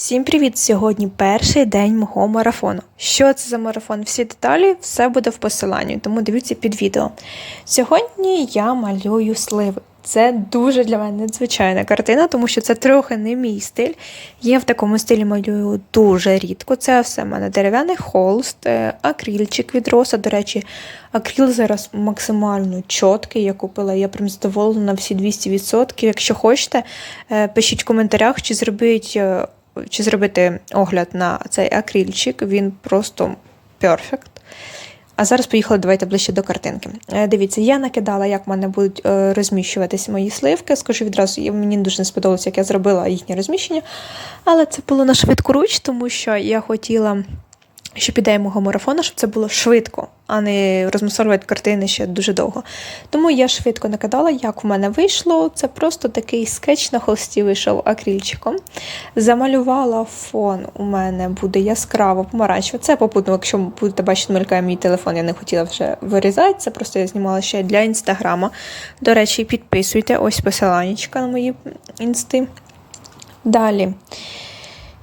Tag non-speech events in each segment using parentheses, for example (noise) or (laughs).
Всім привіт! Сьогодні перший день мого марафону. Що це за марафон? Всі деталі, все буде в посиланні, тому дивіться під відео. Сьогодні я малюю сливи. Це дуже для мене надзвичайна картина, тому що це трохи не мій стиль. Я в такому стилі малюю дуже рідко. Це все в мене дерев'яний холст, е, акрильчик від роса. До речі, акрил зараз максимально чіткий. Я купила, я прям задоволена на всі 200%. Якщо хочете, е, пишіть в коментарях, чи зробіть. Е, чи зробити огляд на цей акрильчик, він просто перфект. А зараз поїхали, давайте ближче до картинки. Е, Дивіться, я накидала, як в мене будуть розміщуватись розміщуватися мої сливки. Скажу відразу, мені дуже не сподобалося, як я зробила їхнє розміщення. Але це було на швидку руч, тому що я хотіла, щоб ідея мого марафону, щоб це було швидко, а не розмусолювати картини ще дуже довго. Тому я швидко накидала, як в мене вийшло. Це просто такий скетч на холсті вийшов акрильчиком. Замалювала фон. У мене буде яскраво помаранчево. Це попутно, якщо будете бачити, мелькає мій телефон, я не хотіла вже вирізати. Це просто я знімала ще для інстаграма. До речі, підписуйте ось посиланнячка на мої інсти. Далі.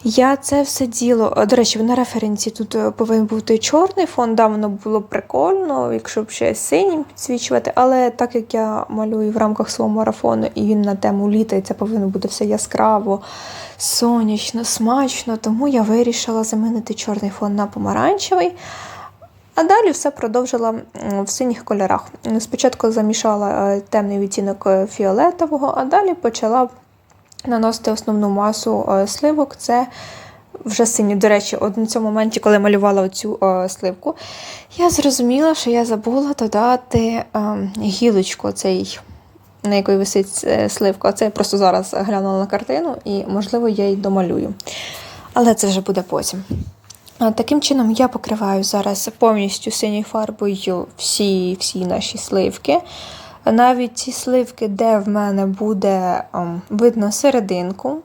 Я це все діло. До речі, на референсі тут е, повинен бути чорний фон. Да, воно було прикольно, якщо б ще синім підсвічувати. Але так як я малюю в рамках свого марафону і він на тему літа, і це повинно бути все яскраво, сонячно, смачно, тому я вирішила замінити чорний фон на помаранчевий. А далі все продовжила в синіх кольорах. Спочатку замішала е, темний відтінок е, фіолетового, а далі почала наносити основну масу е, сливок. Це вже сині. До речі, от на цьому моменті, коли малювала оцю е, сливку, я зрозуміла, що я забула додати е, гілочку цей. На якої висить е, сливка. Оце я просто зараз глянула на картину і, можливо, я її домалюю. Але це вже буде потім. Таким чином я покриваю зараз повністю синьою фарбою всі, всі наші сливки. Навіть ті сливки, де в мене буде ем, видно серединку,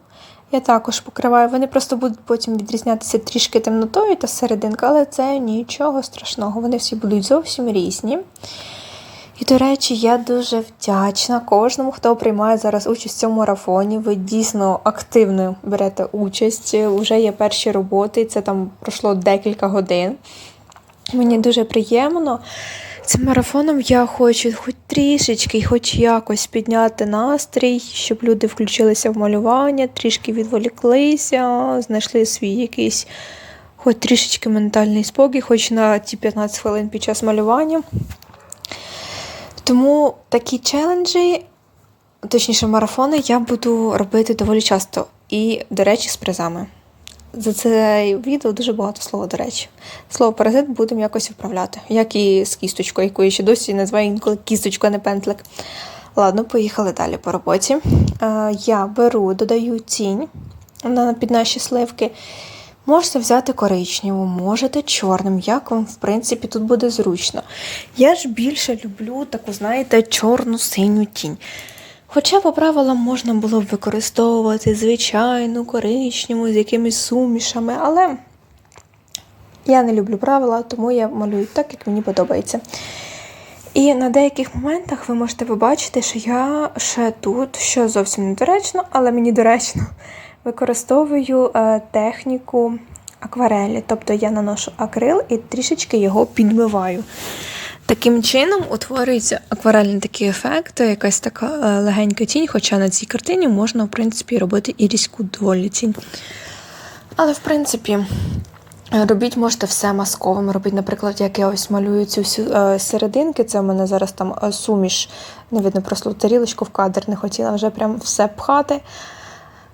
я також покриваю. Вони просто будуть потім відрізнятися трішки темнотою та серединка, але це нічого страшного. Вони всі будуть зовсім різні. І, до речі, я дуже вдячна кожному, хто приймає зараз участь в цьому марафоні. Ви дійсно активно берете участь. Уже є перші роботи, і це там пройшло декілька годин. Мені дуже приємно. Цим марафоном я хочу хоч трішечки, хоч якось підняти настрій, щоб люди включилися в малювання, трішки відволіклися, знайшли свій якийсь хоч трішечки ментальний спокій, хоч на ті 15 хвилин під час малювання. Тому такі челенджі, точніше, марафони, я буду робити доволі часто. І, до речі, з призами. За це відео дуже багато слова, до речі. Слово паразит будемо якось вправляти, як і з кісточкою, яку я ще досі називаю інколи кісточка, а не пентлик. Ладно, поїхали далі по роботі. Я беру, додаю тінь під наші сливки. Можете взяти коричневу, можете чорним, як вам, в принципі, тут буде зручно. Я ж більше люблю таку, знаєте, чорну синю тінь. Хоча по правилам можна було б використовувати звичайну коричневу з якимись сумішами, але я не люблю правила, тому я малюю так, як мені подобається. І на деяких моментах ви можете побачити, що я ще тут, що зовсім недоречно, але мені доречно, (laughs) використовую е, техніку акварелі. Тобто я наношу акрил і трішечки його підмиваю. Таким чином утворюється акварельний такий ефект, якась така е, легенька тінь, хоча на цій картині можна, в принципі, робити і різку доволі тінь. Але, в принципі, е, робіть можете все масковим. Робіть, наприклад, як я ось малюю цю е, серединки, це в мене зараз там суміш, не видно просто тарілочку в кадр не хотіла вже прям все пхати.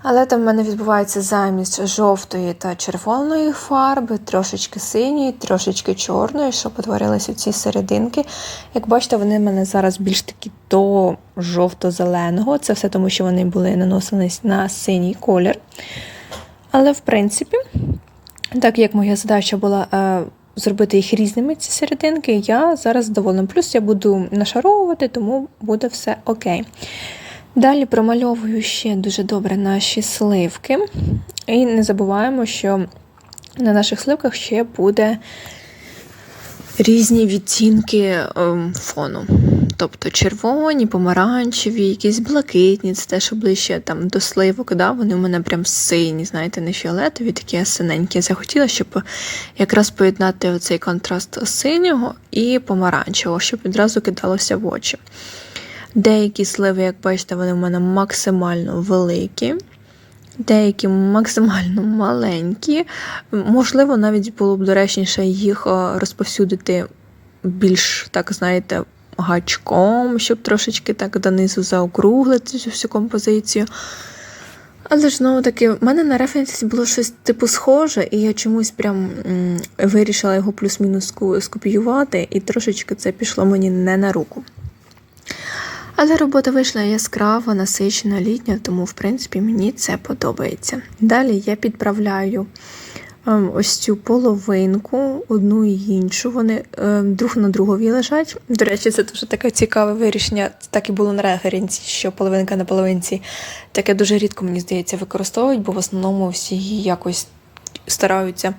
Але там в мене відбувається замість жовтої та червоної фарби, трошечки синьої, трошечки чорної, щоб утворилися ці серединки. Як бачите, вони в мене зараз більш такі до жовто-зеленого. Це все тому, що вони були наносені на синій колір. Але, в принципі, так як моя задача була е, зробити їх різними, ці серединки, я зараз задоволена. Плюс я буду нашаровувати, тому буде все окей. Далі промальовую ще дуже добре наші сливки. І не забуваємо, що на наших сливках ще буде різні відтінки ем, фону. Тобто червоні, помаранчеві, якісь блакитні, це те, що ближче там до сливок, да? вони у мене прям сині, знаєте, не фіолетові, такі синенькі. Я захотіла, щоб якраз поєднати оцей контраст синього і помаранчевого, щоб відразу кидалося в очі. Деякі сливи, як бачите, вони в мене максимально великі. Деякі максимально маленькі. Можливо, навіть було б доречніше їх е, розповсюдити більш, так знаєте, гачком, щоб трошечки так донизу заокруглити цю всю композицію. Але ж знову таки, в мене на референсі було щось типу схоже, і я чомусь прям вирішила його плюс-мінус скопіювати, і трошечки це пішло мені не на руку. Але робота вийшла яскрава, насичена, літня, тому, в принципі, мені це подобається. Далі я підправляю ем, ось цю половинку, одну і іншу. Вони ем, друг на другові лежать. До речі, це дуже таке цікаве вирішення. Так і було на референсі, що половинка на половинці. Таке дуже рідко, мені здається, використовують, бо в основному всі її якось стараються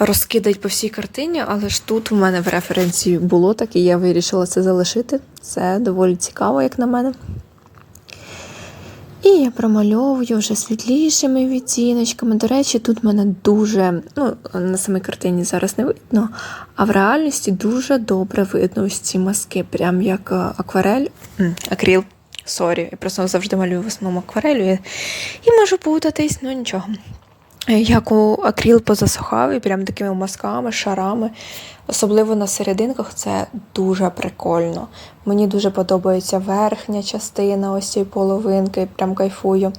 розкидати по всій картині, але ж тут в мене в референсі було так, і я вирішила це залишити. Це доволі цікаво, як на мене. І я промальовую вже світлішими відтіночками. До речі, тут мене дуже, ну, на самій картині зараз не видно, а в реальності дуже добре видно ось ці маски, прям як е, акварель, акріл. Сорі, я просто завжди малюю в основному акварелю і, можу путатись, ну нічого. Як у акріл позасухав і прям такими мазками, шарами. Особливо на серединках це дуже прикольно. Мені дуже подобається верхня частина ось цієї половинки, прям кайфую.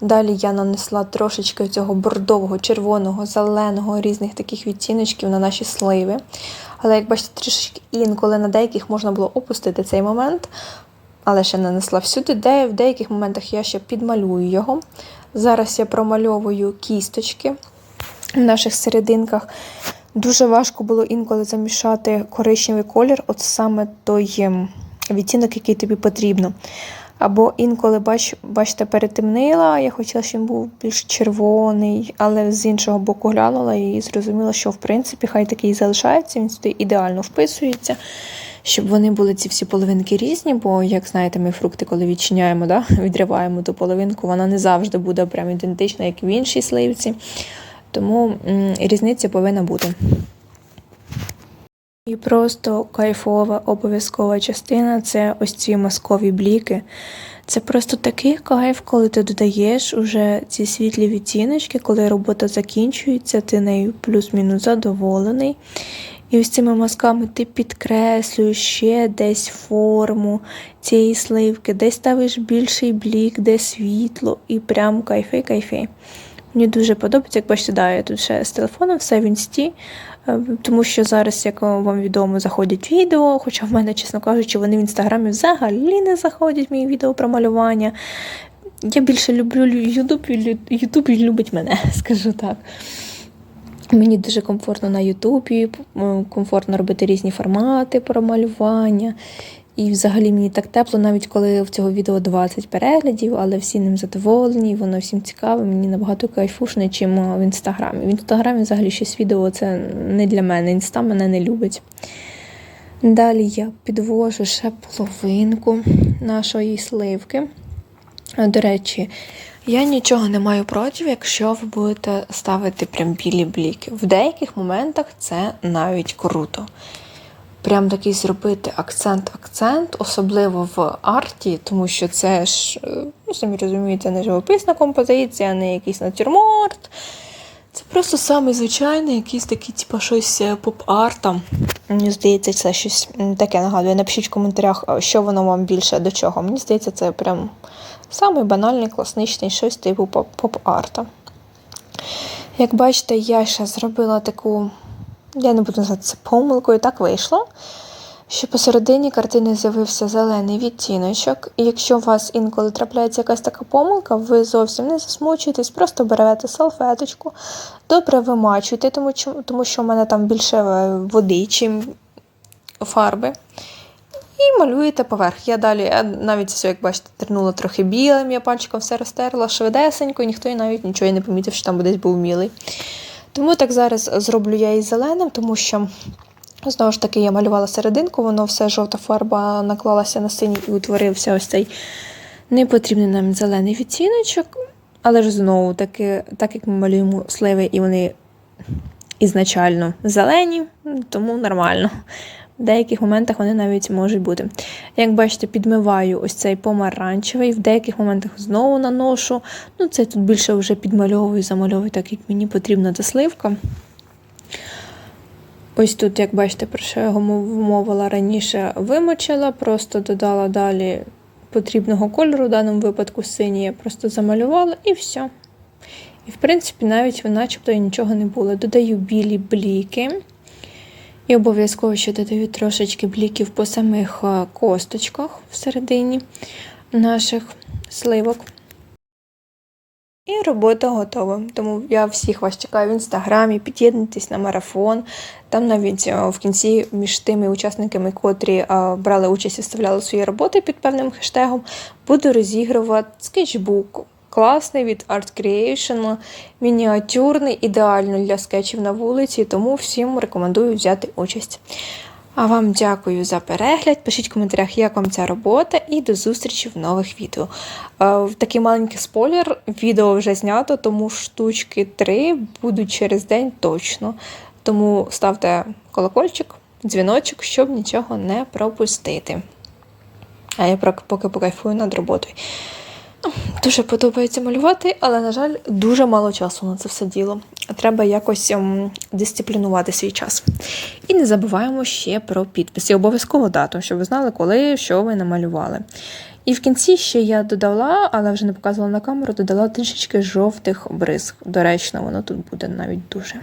Далі я нанесла трошечки цього бордового, червоного, зеленого, різних таких відтіночків на наші сливи. Але як бачите, трішечки інколи на деяких можна було опустити цей момент, але ще нанесла всюди, де в деяких моментах я ще підмалюю його. Зараз я промальовую кісточки в наших серединках. Дуже важко було інколи замішати коричневий колір, от саме той ем, відтінок, який тобі потрібно. Або інколи, бач, бачите, перетемнила, я хотіла, щоб він був більш червоний, але з іншого боку глянула і зрозуміла, що в принципі хай такий залишається, він сюди ідеально вписується, щоб вони були ці всі половинки різні, бо, як знаєте, ми фрукти, коли відчиняємо, да, (laughs) відриваємо ту половинку, вона не завжди буде прям ідентична, як в іншій сливці. Тому різниця повинна бути. І просто кайфова обов'язкова частина це ось ці маскові бліки. Це просто такий кайф, коли ти додаєш уже ці світлі відтіночки, коли робота закінчується, ти нею плюс-мінус задоволений. І ось цими мазками ти підкреслюєш ще десь форму цієї сливки, десь ставиш більший блік, де світло, і прям кайфи-кайфи. Мені дуже подобається, як бачите, да, я тут ще з телефоном, все в інсті, е, тому що зараз, як вам відомо, заходять відео, хоча в мене, чесно кажучи, вони в інстаграмі взагалі не заходять мої відео про малювання. Я більше люблю Ютуб, Ютуб любить мене, (laughs) скажу так. Мені дуже комфортно на Ютубі, комфортно робити різні формати про малювання. І взагалі мені так тепло, навіть коли в цього відео 20 переглядів, але всі ним задоволені, воно всім цікаве, мені набагато кайфушне, чим в інстаграмі. В інстаграмі взагалі щось відео це не для мене. Інста мене не любить. Далі я підвожу ще половинку нашої сливки. До речі, я нічого не маю проти, якщо ви будете ставити прям білі бліки. В деяких моментах це навіть круто. Прям такий зробити акцент-акцент, особливо в арті, тому що це ж, е, ну самі розумієте, не живописна композиція, не якийсь натюрморт. Це просто самий звичайний, якийсь такий, типу, щось е, поп-арта. Мені здається, це щось таке нагадує. Напишіть в коментарях, що воно вам більше до чого. Мені здається, це прям самий банальний, класничний щось типу поп- поп-арта. Як бачите, я ще зробила таку, я не буду називати це помилкою, так вийшло. Що посередині картини з'явився зелений відтіночок, і якщо у вас інколи трапляється якась така помилка, ви зовсім не засмучуєтесь, просто берете салфеточку, добре вимачуєте, тому, чому- тому що в мене там більше е, води, чим фарби. І малюєте поверх. Я далі, я навіть все, як бачите, тернула трохи білим, я пальчиком все розтерла швидесенько, і ніхто і навіть нічого і не помітив, що там десь був мілий. Тому так зараз зроблю я і зеленим, тому що Знову ж таки, я малювала серединку, воно все жовта фарба наклалася на синій і утворився ось цей непотрібний нам зелений відтіночок. Але ж знову таки, так як ми малюємо сливи, і вони ізначально зелені, тому нормально. В деяких моментах вони навіть можуть бути. Як бачите, підмиваю ось цей помаранчевий, в деяких моментах знову наношу. Ну, це тут більше вже підмальовую, замальовую, так як мені потрібна досливка. Ось тут, як бачите, про що я вмовила раніше, вимочила, просто додала далі потрібного кольору, в даному випадку синій, я просто замалювала і все. І, в принципі, навіть начебто нічого не було. Додаю білі бліки. І обов'язково ще додаю трошечки бліків по самих е, косточках всередині наших сливок. І робота готова. Тому я всіх вас чекаю в інстаграмі, під'єднуйтесь на марафон. Там навіть е, в кінці між тими учасниками, котрі е, брали участь і вставляли свої роботи під певним хештегом, буду розігрувати скетчбук. Класний від Art Creation, мініатюрний, ідеально для скетчів на вулиці, тому всім рекомендую взяти участь. А вам дякую за перегляд. Пишіть в коментарях, як вам ця робота, і до зустрічі в нових відео. Е, Такий маленький спойлер: відео вже знято, тому штучки 3 будуть через день точно. Тому ставте колокольчик, дзвіночок, щоб нічого не пропустити. А я поки покайфую над роботою. Дуже подобається малювати, але, на жаль, дуже мало часу на це все діло. Треба якось ем, дисциплінувати свій час. І не забуваємо ще про підпис. І обов'язково дату, щоб ви знали, коли що ви намалювали. І в кінці ще я додала, але вже не показувала на камеру, додала трішечки жовтих бризг. Доречно, воно тут буде навіть дуже.